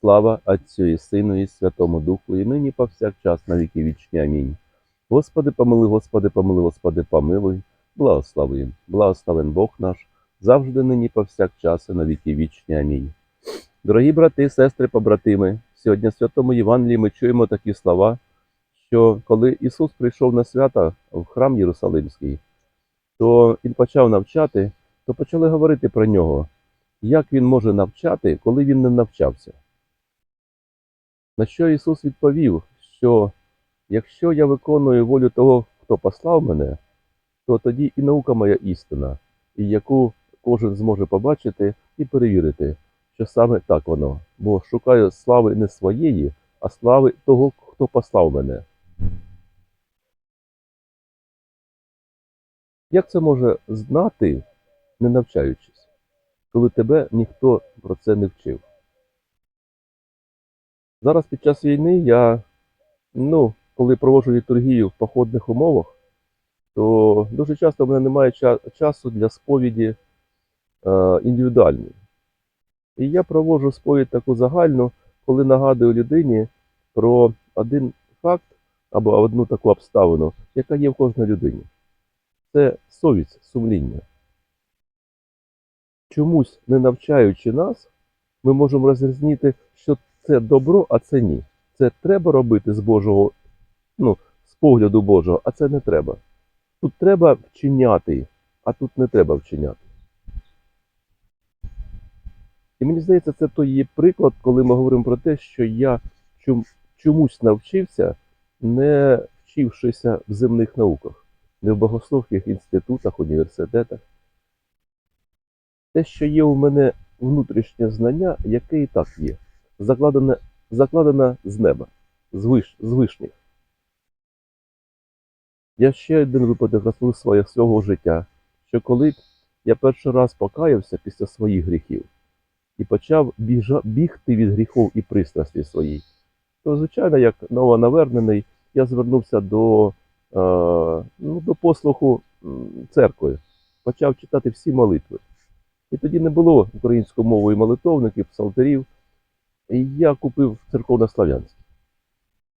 Слава Отцю і Сину, і Святому Духу, і нині повсякчас на віки вічні. Амінь. Господи, помилуй, Господи, помилуй, Господи, помилуй, благослови, благословен Бог наш, завжди нині повсякчас і на віки вічні. Амінь. Дорогі брати, сестри, побратими, сьогодні в Святому Євангелії ми чуємо такі слова, що коли Ісус прийшов на свято в храм Єрусалимський, то Він почав навчати, то почали говорити про нього, як він може навчати, коли він не навчався. На що Ісус відповів, що якщо я виконую волю того, хто послав мене, то тоді і наука моя істина, і яку кожен зможе побачити і перевірити, що саме так воно, бо шукаю слави не своєї, а слави того, хто послав мене. Як це може знати, не навчаючись, коли тебе ніхто про це не вчив? Зараз під час війни я, ну, коли проводжу літургію в походних умовах, то дуже часто в мене немає часу для сповіді е, індивідуальної. І я проводжу сповідь таку загальну, коли нагадую людині про один факт або одну таку обставину, яка є в кожній людині. Це совість, сумління. Чомусь, не навчаючи нас, ми можемо розрізнити, що це добро, а це ні. Це треба робити з Божого, ну, з погляду Божого, а це не треба. Тут треба вчиняти, а тут не треба вчиняти. І мені здається, це той є приклад, коли ми говоримо про те, що я чомусь навчився, не вчившися в земних науках, не в богословських інститутах, університетах. Те, що є у мене внутрішнє знання, яке і так є, закладене, закладене з неба, з, виш, з вишніх. Я ще один випадок розповів своє свого життя, що коли я перший раз покаявся після своїх гріхів і почав біжа, бігти від гріхів і пристрасті своїй, то, звичайно, як новонавернений, я звернувся до, е, ну, до послуху церкви, почав читати всі молитви. І тоді не було українською мовою молитовників, псалтерів, я купив церковнослав'янське.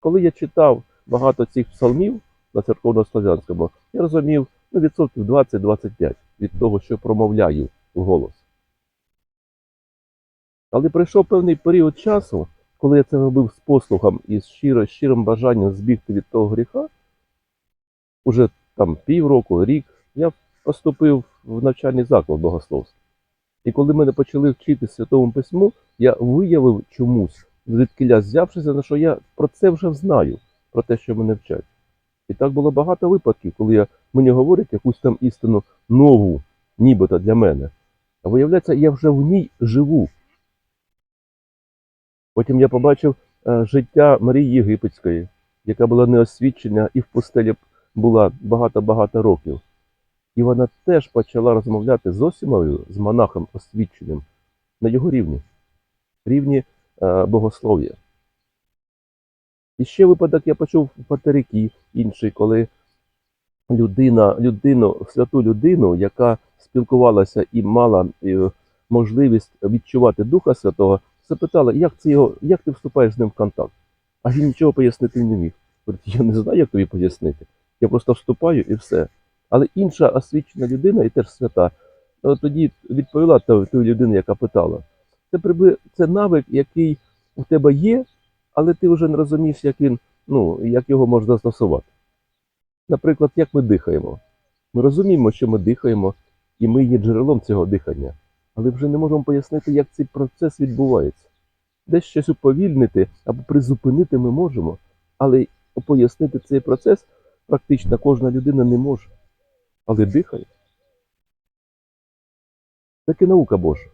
Коли я читав багато цих псалмів на церковнослав'янському, я розумів ну, відсотків 20-25 від того, що промовляю вголос. Але прийшов певний період часу, коли я це робив з послухом і з щиро, щирим бажанням збігти від того гріха, уже там півроку, рік, я поступив в навчальний заклад богословський. І коли мене почали вчити Святому Письму, я виявив чомусь, звідкиля взявшися, на що я про це вже знаю, про те, що мене вчать. І так було багато випадків, коли я, мені говорять якусь там істину нову, нібито для мене. А виявляється, я вже в ній живу. Потім я побачив е, життя Марії Єгипетської, яка була неосвічена і в пустелі була багато-багато років. І вона теж почала розмовляти з Осімовою, з монахом освіченим, на його рівні, рівні е, богослов'я. І ще випадок я почув в Патерики інший, коли людина, людину, святу людину, яка спілкувалася і мала е, можливість відчувати Духа Святого, запитала, як це його, як ти вступаєш з ним в контакт? А він нічого пояснити не міг. Говорить, я не знаю, як тобі пояснити. Я просто вступаю і все. Але інша освічена людина, і теж свята, тоді відповіла той людині, яка питала. Це приби... це навик, який у тебе є, але ти вже не розумієш, як він, ну, як його можна застосувати. Наприклад, як ми дихаємо. Ми розуміємо, що ми дихаємо, і ми є джерелом цього дихання, але вже не можемо пояснити, як цей процес відбувається. Десь щось уповільнити або призупинити ми можемо, але пояснити цей процес практично кожна людина не може але дихає. Так і наука Божа.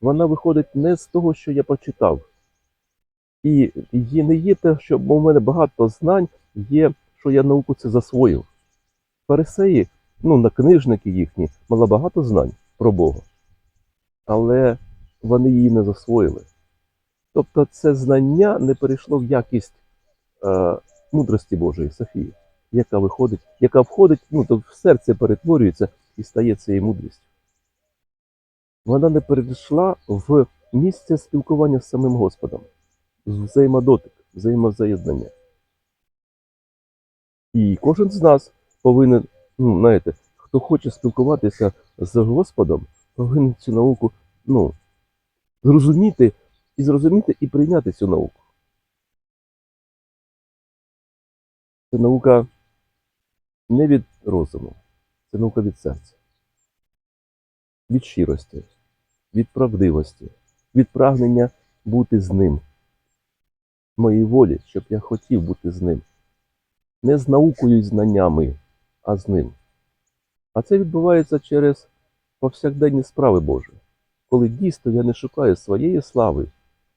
Вона виходить не з того, що я почитав, І є, не є те, що бо в мене багато знань, є, що я науку це засвоїв. Фарисеї, ну, накнижники їхні, мали багато знань про Бога, але вони її не засвоїли. Тобто це знання не перейшло в якість е, мудрості Божої, Софії, яка виходить, яка входить, ну, то в серце перетворюється і стає цією мудрістю. Вона не перейшла в місце спілкування з самим Господом, взаємодотик, взаємозаєднання. І кожен з нас повинен, ну, знаєте, хто хоче спілкуватися з Господом, повинен цю науку ну, зрозуміти і зрозуміти і прийняти цю науку. Це наука не від розуму, це наука від серця, від щирості, від правдивості, від прагнення бути з ним, моїй волі, щоб я хотів бути з ним. Не з наукою і знаннями, а з ним. А це відбувається через повсякденні справи Божі, коли дійсно я не шукаю своєї слави,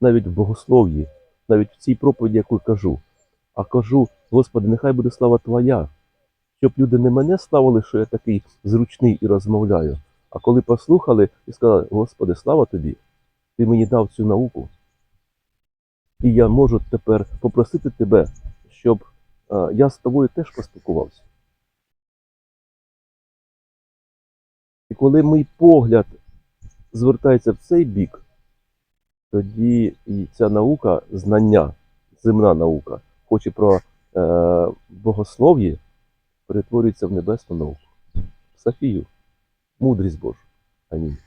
навіть в богослов'ї, навіть в цій проповіді, яку кажу, а кажу, Господи, нехай буде слава Твоя, щоб люди не мене славили, що я такий зручний і розмовляю, а коли послухали і сказали, Господи, слава Тобі, Ти мені дав цю науку. І я можу тепер попросити Тебе, щоб я з тобою теж поспілкувався. І коли мій погляд звертається в цей бік, тоді і ця наука, знання, земна наука, хоч і про е, богослов'ї, перетворюється в небесну науку, Софію, мудрість Божу. Амінь.